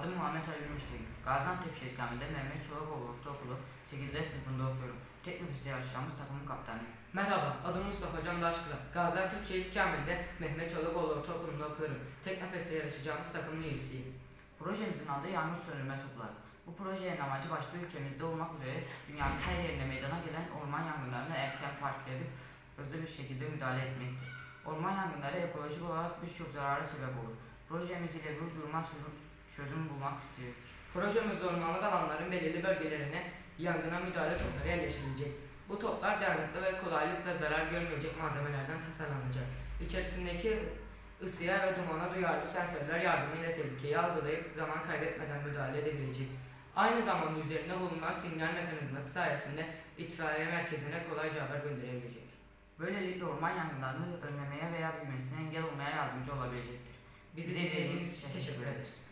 Adım Muhammed Ali Gümüştek. Gaziantep Şehir Kamil'de Mehmet Çolakoğlu Ortaokulu 8. sınıfında okuyorum. Teknofis'te yarışacağımız takımın kaptanıyım. Merhaba, adım Mustafa Can Daşkıla. Gaziantep Şehit Kamil'de Mehmet Çolakoğlu Ortaokulu'nda okuyorum. Teknofest'te yarışacağımız takımın üyesiyim. Projemizin adı Yangın Söndürme Topları. Bu projenin amacı başta ülkemizde olmak üzere dünyanın her yerine meydana gelen orman yangınlarını erken fark edip hızlı bir şekilde müdahale etmektir. Orman yangınları ekolojik olarak birçok zarara sebep olur. Projemiz ile bu duruma çözüm- çözüm bulmak istiyoruz. Projemizde ormanlık alanların belirli bölgelerine yangına müdahale topları yerleştirilecek. Bu toplar dayanıklı ve kolaylıkla zarar görmeyecek malzemelerden tasarlanacak. İçerisindeki ısıya ve dumana duyarlı sensörler yardımıyla tehlikeyi algılayıp zaman kaybetmeden müdahale edebilecek. Aynı zamanda üzerinde bulunan sinyal mekanizması sayesinde itfaiye merkezine kolayca haber gönderebilecek. Böylelikle orman yangınlarını önlemeye veya büyümesine engel olmaya yardımcı olabilecektir. Bizi dinlediğiniz için teşekkür ederiz.